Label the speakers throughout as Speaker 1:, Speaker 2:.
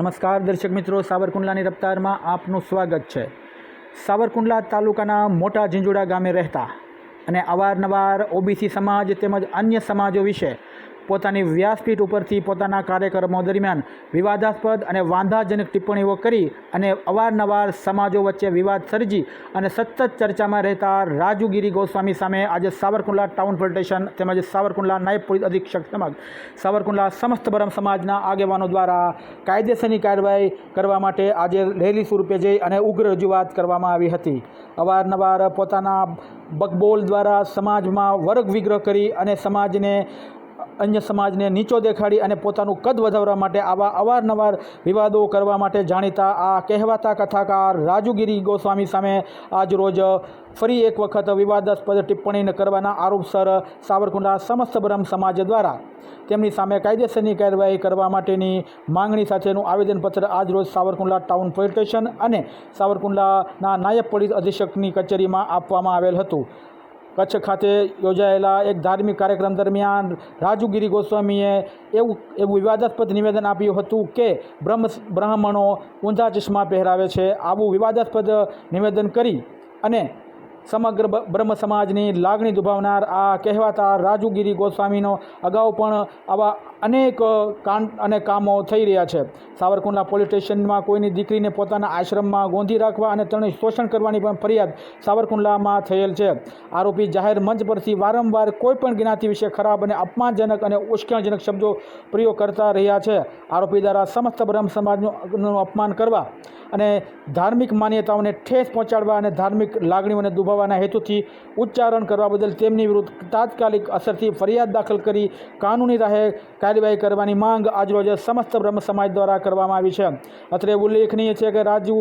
Speaker 1: નમસ્કાર દર્શક મિત્રો, સાવરકુંડલાની રફતારમાં આપનું સ્વાગત છે. સાવરકુંડલા તાલુકાના મોટા ઝીંઝુડા ગામે રહેતા અને અવારનવાર ઓબીસી સમાજ તેમજ અન્ય સમાજો વિશે પોતાની વ્યાસપીઠ ઉપરથી પોતાના કાર્યક્રમો દરમિયાન વિવાદાસ્પદ અને વાંધાજનક ટિપ્પણીઓ કરી અને અવારનવાર સમાજો વચ્ચે વિવાદ સર્જી અને સતત ચર્ચામાં રહેતા રાજુગીરી ગોસ્વામી સામે આજે સાવરકુંડલા ટાઉન પોલીસ તેમજ સાવરકુંડલા નાયબ પોલીસ અધિક્ષક સમક્ષ સાવરકુંડલા સમસ્ત બ્રહ્મ સમાજના આગેવાનો દ્વારા કાયદેસરની કાર્યવાહી કરવા માટે આજે રેલી સ્વરૂપે જઈ અને ઉગ્ર રજૂઆત કરવામાં આવી હતી. અવારનવાર પોતાના બકબોલ દ્વારા સમાજમાં વર્ગ વિગ્રહ કરી અને સમાજને અન્ય સમાજને નીચો દેખાડી અને પોતાનું કદ વધારવા માટે આવા અવારનવાર વિવાદો કરવા માટે જાણીતા આ કહેવાતા કથાકાર રાજુગીરી ગોસ્વામી સામે આજરોજ ફરી એક વખત વિવાદાસ્પદ ટિપ્પણી કરવાના આરોપસર સાવરકુંડલા સમસ્ત બ્રહ્મ સમાજ દ્વારા. તેમની સામે કાયદેસરની કાર્યવાહી કરવા માટેની માંગણી સાથેનું આવેદનપત્ર આજરોજ સાવરકુંડલા ટાઉન પોલીસ સ્ટેશન અને સાવરકુંડલાના નાયબ પોલીસ અધિક્ષકની કચેરીમાં આપવામાં આવેલ હતું. કચ્છ ખાતે યોજાયેલા એક ધાર્મિક કાર્યક્રમ દરમિયાન રાજુગીરી ગોસ્વામીએ એવું એવું વિવાદાસ્પદ નિવેદન આપ્યું હતું કે બ્રહ્મ, બ્રાહ્મણો ઊંધા ચશ્મા પહેરાવે છે. આવું વિવાદાસ્પદ નિવેદન કરી અને સમગ્ર બ્રહ્મ સમાજની લાગણી દુભાવનાર આ કહેવાતા રાજુગીરી ગોસ્વામીનો અગાઉ પણ આવા અનેક કાંડ અને કામો થઈ રહ્યા છે. સાવરકુંડલા પોલીસ સ્ટેશનમાં કોઈની દીકરીને પોતાના આશ્રમમાં ગોંધી રાખવા અને તેને શોષણ કરવાની પણ ફરિયાદ સાવરકુંડલામાં થયેલ છે. આરોપી જાહેર મંચ પરથી વારંવાર કોઈપણ જ્ઞાતિ વિશે ખરાબ અને અપમાનજનક અને ઉશ્કેરણજનક શબ્દો પ્રયોગ કરતા રહ્યા છે. આરોપી દ્વારા સમસ્ત બ્રહ્મ સમાજનું અપમાન કરવા અને ધાર્મિક માન્યતાઓને ઠેસ પહોંચાડવા અને ધાર્મિક લાગણીઓને દુભાવવાના હેતુથી ઉચ્ચારણ કરવા બદલ તેમની વિરુદ્ધ તાત્કાલિક અસરથી ફરિયાદ દાખલ કરી કાનૂની રાહે કાર્યવાહી કરવાની માંગ આજરોજ સમસ્ત બ્રહ્મ સમાજ દ્વારા કરવામાં આવી છે. અત્રે ઉલ્લેખનીય છે કે રાજુ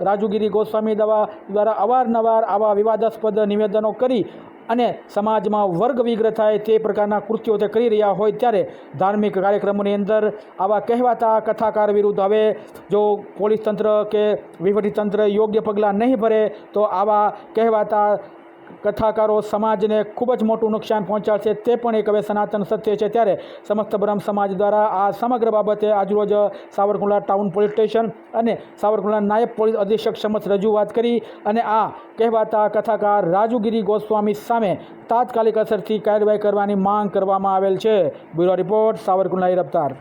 Speaker 1: રાજુગીરી ગોસ્વામી દવા દ્વારા અવારનવાર આવા વિવાદાસ્પદ નિવેદનો કરી અને સમાજમાં વર્ગ વિગ્રહ થાય તે પ્રકારના કૃત્યો તે કરી રહ્યા હોય ત્યારે ધાર્મિક કાર્યક્રમોની અંદર આવા કહેવાતા કથાકાર વિરુદ્ધ હવે જો પોલીસ તંત્ર કે વહીવટીતંત્ર યોગ્ય પગલાં નહીં ભરે તો આવા કહેવાતા કથાકારો સમાજને ખૂબ જ મોટું નુકસાન પહોંચાડશે તે પણ એક હવે સનાતન સત્ય છે. ત્યારે સમસ્ત બ્રહ્મ સમાજ દ્વારા આ સમગ્ર બાબતે આજરોજ સાવરકુંડલા ટાઉન પોલીસ સ્ટેશન અને સાવરકુંડલા નાયબ પોલીસ અધિક્ષક સમક્ષ રજૂઆત કરી અને આ કહેવાતા કથાકાર રાજુગીરી ગોસ્વામી સામે તાત્કાલિક અસરથી કાર્યવાહી કરવાની માંગ કરવામાં આવેલ છે. Bureau report, Savarkundla રફતાર